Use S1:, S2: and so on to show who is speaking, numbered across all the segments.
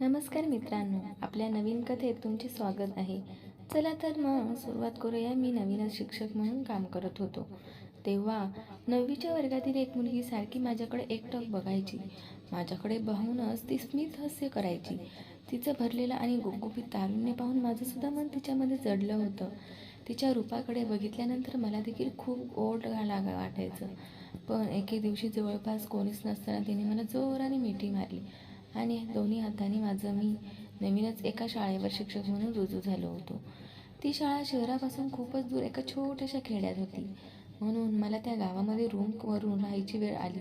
S1: नमस्कार मित्रांनो आपल्या नवीन कथेत तुमचे स्वागत आहे. चला तर मग सुरुवात करूया. मी नवीनच शिक्षक म्हणून काम करत होतो. तेव्हा नववीच्या वर्गातील एक मुलगी सारखी माझ्याकडे एकटक बघायची. माझ्याकडे पाहूनच ती स्मित हास्य करायची. तिचं भरलेलं आणि गुपगुपीत तारुण्य पाहून माझं सुद्धा मन तिच्यामध्ये जडलं होतं. तिच्या रूपाकडे बघितल्यानंतर मला देखील खूप ओट लागा वाटायचं. पण एके दिवशी जवळपास कोणीच नसताना तिने मला जोराने मिठी मारली. आणि दोन्ही हाताने माझं मी नवीनच एका शाळेवर शिक्षक म्हणून रुजू झालो होतो. ती शाळा शहरापासून खूपच दूर एका छोट्याशा खेड्यात होती. म्हणून मला त्या गावामध्ये रूमवरून राहायची वेळ आली.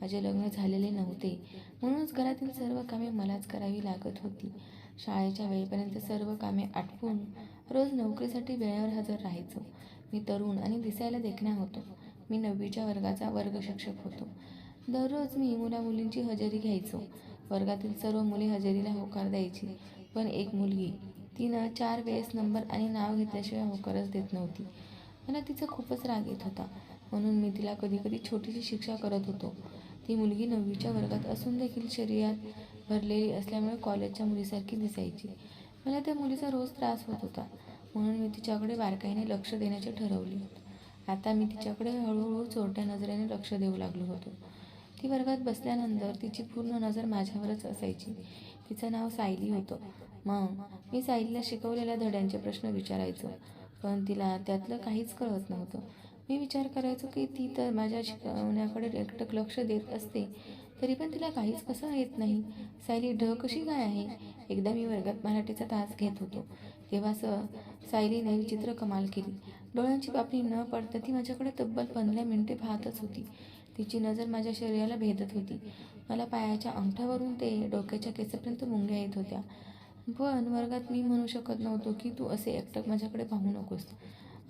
S1: माझे लग्न झालेले नव्हते. म्हणूनच घरातील सर्व कामे मलाच करावी लागत होती. शाळेच्या वेळेपर्यंत सर्व कामे आटपून रोज नोकरीसाठी वेळेवर हजर राहायचो. मी तरुण आणि दिसायला देखण्या होतो. मी नववीच्या वर्गाचा वर्ग शिक्षक होतो. दररोज मी मुलामुलींची हजेरी घ्यायचो. वर्गातील सर्व मुले हजेरीला होकार द्यायची. पण एक मुलगी. तिनं चार वेळेस नंबर आणि नाव घेतल्याशिवाय होकारच देत नव्हती. मला तिचा खूपच राग येत होता. म्हणून मी तिला कधी कधी छोटीशी शिक्षा करत होतो. ती मुलगी नववीच्या वर्गात असून देखील शरीरात भरलेली असल्यामुळे कॉलेजच्या मुलीसारखी दिसायची. मला त्या मुलीचा रोज त्रास होत होता. म्हणून मी तिच्याकडे बारकाईने लक्ष देण्याचे ठरवले आता मी तिच्याकडे हळूहळू चोरट्या नजरेने लक्ष देऊ लागलो होतो. ती वर्गात बसल्यानंतर तिची पूर्ण नजर माझ्यावरच असायची. तिचं नाव सायली होतं. मग मी सायलीला शिकवलेल्या धड्यांचे प्रश्न विचारायचो. पण तिला त्यातलं काहीच कळत नव्हतं. मी विचार करायचो की ती तर माझ्या शिकवण्याकडे एकटक लक्ष देत असते तरी पण तिला काहीच कसं येत नाही. सायली ढ कशी काय आहे? एकदा मी वर्गात मराठीचा तास घेत होतो. तेव्हा स सायलीने विचित्र कमाल केली. डोळ्यांची पापणी न पडता ती माझ्याकडे तब्बल पंधरा मिनिटे पाहतच होती. तिची नजर माझ्या शरीराला भेदत होती. मला पायाच्या अंगठ्यावरून ते डोक्याच्या केसापर्यंत मुंग्या येत होत्या. पण वर्गात मी म्हणू शकत नव्हतो की तू असे एकटक माझ्याकडे पाहू नकोस.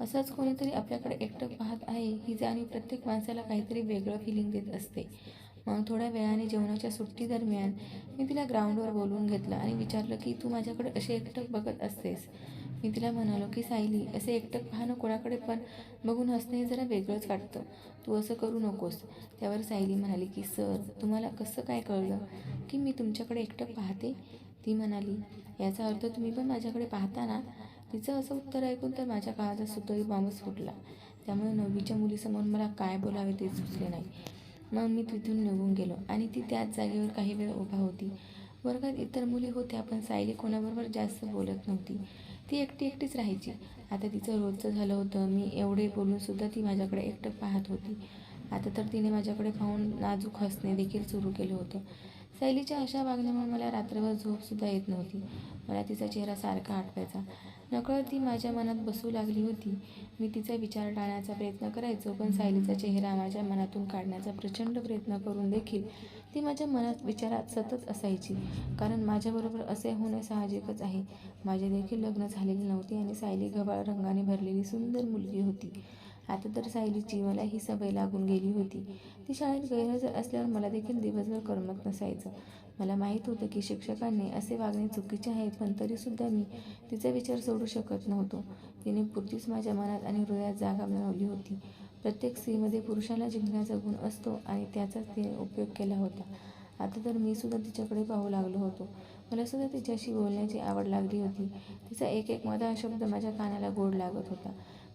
S1: असंच कोणीतरी आपल्याकडे एकटक पाहत आहे ही जाणीव प्रत्येक माणसाला काहीतरी वेगळं फिलिंग देत असते. मग थोड्या वेळाने जेवणाच्या सुट्टीदरम्यान मी तिला ग्राउंडवर बोलवून घेतलं आणि विचारलं की तू माझ्याकडे असे एकटक बघत असतेस? मी तिला म्हणालो की सायली असे एकटक पाहणं कोणाकडे पण बघून हसणे जरा वेगळंच वाटतं. तू असं करू नकोस. त्यावर सायली म्हणाली की सर तुम्हाला कसं काय कळलं की मी तुमच्याकडे एकटक पाहते? ती म्हणाली याचा अर्थ तुम्ही पण माझ्याकडे पाहता ना? तिचं असं उत्तर ऐकून तर माझ्या काळाचा सुतळी बॉम्बच फुटला. त्यामुळे नववीच्या मुलीसमोर मला काय बोलावे ते सुचले नाही. मग मी तिथून निघून गेलो आणि ती त्याच जागेवर काही वेळ उभा होती. वर्गात इतर मुली होत्या पण सायली कोणाबरोबर जास्त बोलत नव्हती. ती एकटी एकटीच राहायची. आता तिचं रोजचं झालं होतं मी एवढे बोलूनसुद्धा ती माझ्याकडे एकटं पाहत होती. आता तर तिने माझ्याकडे पाहून नाजूक हसणे देखील सुरू केलं होतं. सैलीच्या अशा वागण्यामुळे मला रात्रभर झोपसुद्धा येत नव्हती. मला तिचा चेहरा सारखा आठवायचा. नकळत ती माझ्या मनात बसू लागली होती. मी तिचा विचार टाळण्याचा प्रयत्न करायचो पण सायलीचा चेहरा माझ्या मनातून काढण्याचा प्रचंड प्रयत्न करून देखील ती माझ्या मनात विचारात सतत असायची. कारण माझ्याबरोबर असे होणे साहजिकच आहे. माझे देखील लग्न झालेले नव्हते आणि सायली गव्हाळ रंगाने भरलेली सुंदर मुलगी होती. आता तर सायलीची मला ही सवय लागून गेली होती. ती शाळेत गैरहजर असल्यावर मला देखील दिवसभर करमत नसायचं. मला माहीत होतं की शिक्षकांनी असे वागणे चुकीचे आहे पण तरीसुद्धा मी तिचा विचार सोडू शकत नव्हतो. तिने पुरतीच माझ्या मनात आणि हृदयात जागा मिळवली होती. प्रत्येक स्त्रीमध्ये पुरुषाला जिंकण्याचा गुण असतो आणि त्याचाच तिने उपयोग केला होता. आता तर मी सुद्धा तिच्याकडे पाहू लागलो होतो. मला सुद्धा तिच्याशी बोलण्याची आवड लागली होती. तिचा एक एक मधा शब्द माझ्या कानाला गोड लागत होता.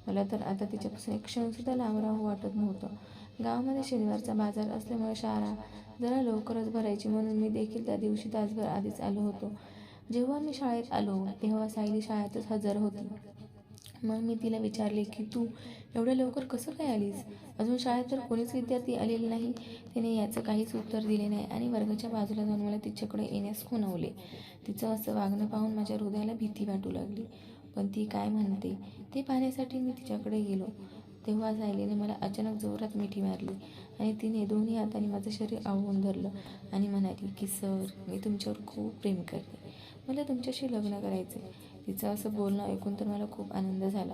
S1: मला तर आता तिच्यापासून एक क्षणसुद्धा लांब राहू वाटत नव्हतं. गावामध्ये शनिवारचा बाजार असल्यामुळे शाळा जरा लवकरच भरायची म्हणून मी देखील त्या दिवशी तासभर आधीच आलो होतो. जेव्हा मी शाळेत आलो तेव्हा सायली शाळेतच हजर होती. मग मी तिला विचारले की तू एवढ्या लवकर कसं काय आलीस? अजून शाळेत तर कोणीच विद्यार्थी आलेले नाही. तिने याचं काहीच उत्तर दिले नाही आणि वर्गाच्या बाजूला जाऊन मला तिच्याकडे येण्यास खुणवले. तिचं असं वागणं पाहून माझ्या हृदयाला भीती वाटू लागली. पण ती काय म्हणते ते पाहण्यासाठी मी तिच्याकडे गेलो. तेव्हा सायलीने मला अचानक जोरात मिठी मारली आणि तिने दोन्ही हाताने माझं शरीर आवळून धरलं आणि म्हणाली की सर मी तुमच्यावर खूप प्रेम करते. मला तुमच्याशी लग्न करायचं तिचं असं बोलणं ऐकून तर मला खूप आनंद झाला.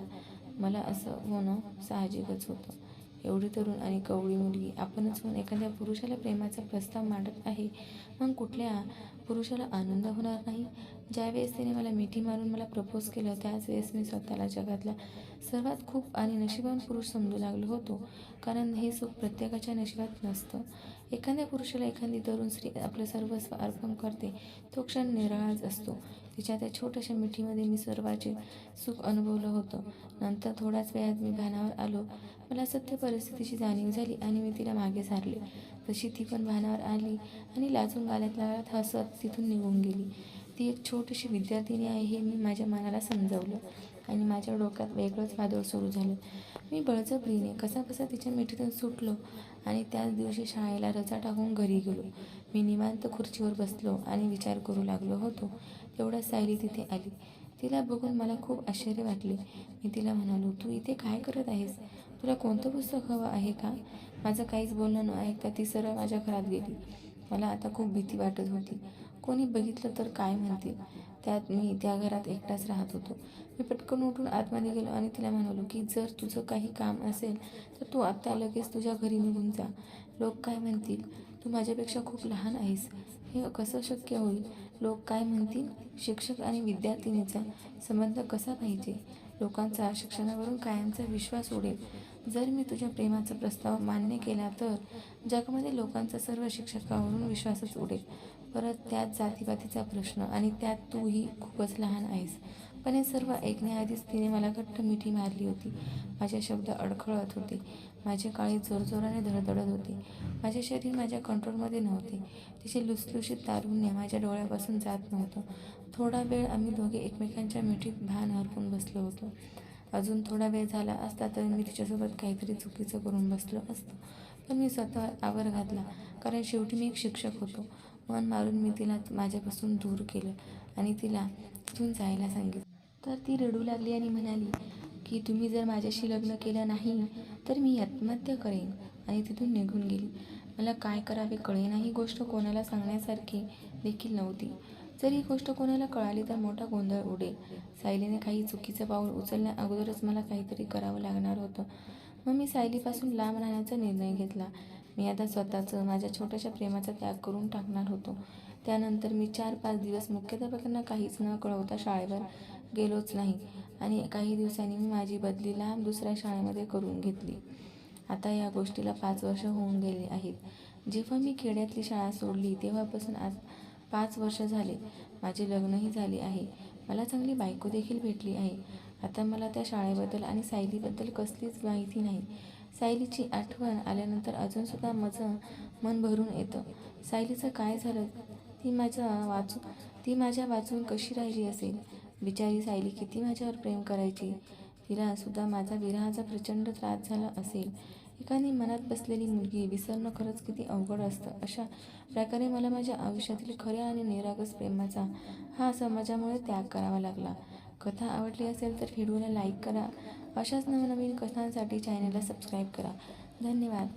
S1: मला असं होणं साहजिकच होतं. एवढी तरुण आणि कवळी मुलगी आपणच होऊन एखाद्या पुरुषाला प्रेमाचा प्रस्ताव मांडत आहे मग कुठल्या पुरुषाला आनंद होणार नाही. ज्यावेळेस तिने मला मिठी मारून मला प्रपोज केलं त्याच वेळेस मी स्वतःला जगातला सर्वात खूप आणि नशिबान पुरुष समजू लागलो होतो. कारण हे सुख प्रत्येकाच्या नशिबात नसतं. एखाद्या पुरुषाला एखादी तरुण स्त्री आपलं सर्वस्व अर्पण करते तो क्षण निराळाच असतो. तिच्या त्या छोट्याशा मिठीमध्ये मी सर्वाचे सुख अनुभवलं होतं. नंतर थोड्याच वेळात मी भानावर आलो. मला सत्य परिस्थितीची जाणीव झाली आणि मी तिला मागे सारले. तशी ती पण भानावर आली आणि लाजून गाल्यात लागत हसत तिथून निघून गेली. ती एक छोटीशी विद्यार्थिनी आहे हे मी माझ्या मनाला समजावलं आणि माझ्या डोक्यात वेगळंच वादळ सुरू झालं. मी बळजबरीने कसा कसा तिच्या मिठीतून सुटलो आणि त्याच दिवशी शाळेला रजा टाकून घरी गेलो. मी निवांत खुर्चीवर बसलो आणि विचार करू लागलो होतो. तेवढ्या सायली तिथे आली. तिला बघून मला खूप आश्चर्य वाटले. मी तिला म्हणालो तू इथे काय करत आहेस? तुला कोणतं पुस्तक हवं आहे का? माझं काहीच बोलणं न ऐकता ती सरळ माझ्या घरात गेली. मला आता खूप भीती वाटत होती. कोणी बघितलं तर काय म्हणतील? त्यात मी त्या घरात एकटाच राहत होतो. मी पटकन उठून आतमध्ये गेलो आणि तिला म्हणालो की जर तुझं काही काम असेल तर तू आत्ता लगेच तुझ्या घरी निघून जा. लोक काय म्हणतील? तू माझ्यापेक्षा खूप लहान आहेस. हे कसं शक्य होईल? लोक काय म्हणतील? शिक्षक आणि विद्यार्थिनीचा संबंध कसा पाहिजे? लोकांचा शिक्षणावरून कायमचा विश्वास उडेल. जर मी तुझ्या प्रेमाचा प्रस्ताव मान्य केला तर जगामध्ये लोकांचा सर्व शिक्षकावरून विश्वासच उडेल. परत त्यात जातीपातीचा प्रश्न आणि त्यात तूही खूपच लहान आहेस. पण हे सर्व ऐकण्याआधीच तिने मला घट्ट मिठी मारली होती. माझे शब्द अडखळत होते. माझे काळे जोरजोराने धडधडत होते. माझे शरीर माझ्या कंट्रोलमध्ये नव्हते. तिचे लुसलुशीत तारुण्य माझ्या डोळ्यापासून जात नव्हतं. थोडा वेळ आम्ही दोघे एकमेकांच्या मिठीत भान हरकून बसलो होतो. अजून थोडा वेळ झाला असता तर मी तिच्यासोबत काहीतरी चुकीचं करून बसलो असतो. पण मी स्वतः आवर घातला कारण शेवटी मी एक शिक्षक होतो. मन मारून मी तिला माझ्यापासून दूर केलं आणि तिला तिथून जायला सांगितलं. तर ती रडू लागली आणि म्हणाली की तुम्ही जर माझ्याशी लग्न केलं नाही तर मी आत्महत्या करेन. आणि तिथून निघून गेली. मला काय करावे कळेना ही गोष्ट कोणाला सांगण्यासारखी देखील नव्हती. जर ही गोष्ट कोणाला कळाली तर मोठा गोंधळ उडेल. सायलीने काही चुकीचं पाऊल उचलण्या अगोदरच मला काहीतरी करावं लागणार होतं. मग मी सायलीपासून लांब राहण्याचा निर्णय घेतला. मी आता स्वतःचं माझ्या छोट्याशा प्रेमाचा त्याग करून टाकणार होतो. त्यानंतर मी चार पाच दिवस मुख्याध्यापकांना काहीच न कळवता शाळेवर गेलोच नाही. आणि काही दिवसांनी मी माझी बदली लांब दुसऱ्या शाळेमध्ये करून घेतली. आता या गोष्टीला पाच वर्ष होऊन गेले आहेत. जेव्हा मी खेड्यातली शाळा सोडली तेव्हापासून आज पाच वर्ष झाले. माझे लग्नही झाले आहे. मला चांगली बायको देखील भेटली आहे. आता मला त्या शाळेबद्दल आणि सायलीबद्दल कसलीच माहिती नाही. सायलीची आठवण आल्यानंतर अजूनसुद्धा माझं मन भरून येतं. सायलीचं काय झालं? ती माझ्या वाचू ती माझ्या वाचून कशी राहिली असेल? बिचारी सायली किती माझ्यावर प्रेम करायची? तिला सुद्धा माझा विरहाचा प्रचंड त्रास झाला असेल. एखादी मनात बसलेली मुलगी विसरणं खरंच किती अवघड असतं. अशा प्रकारे मला माझ्या आयुष्यातील खऱ्या आणि निरागस प्रेमाचा हा समाजामुळे त्याग करावा लागला. कथा आवडली असेल तर व्हिडिओला लाईक करा. अशाच नवनवीन कथांसाठी चॅनलला सबस्क्राईब करा. धन्यवाद.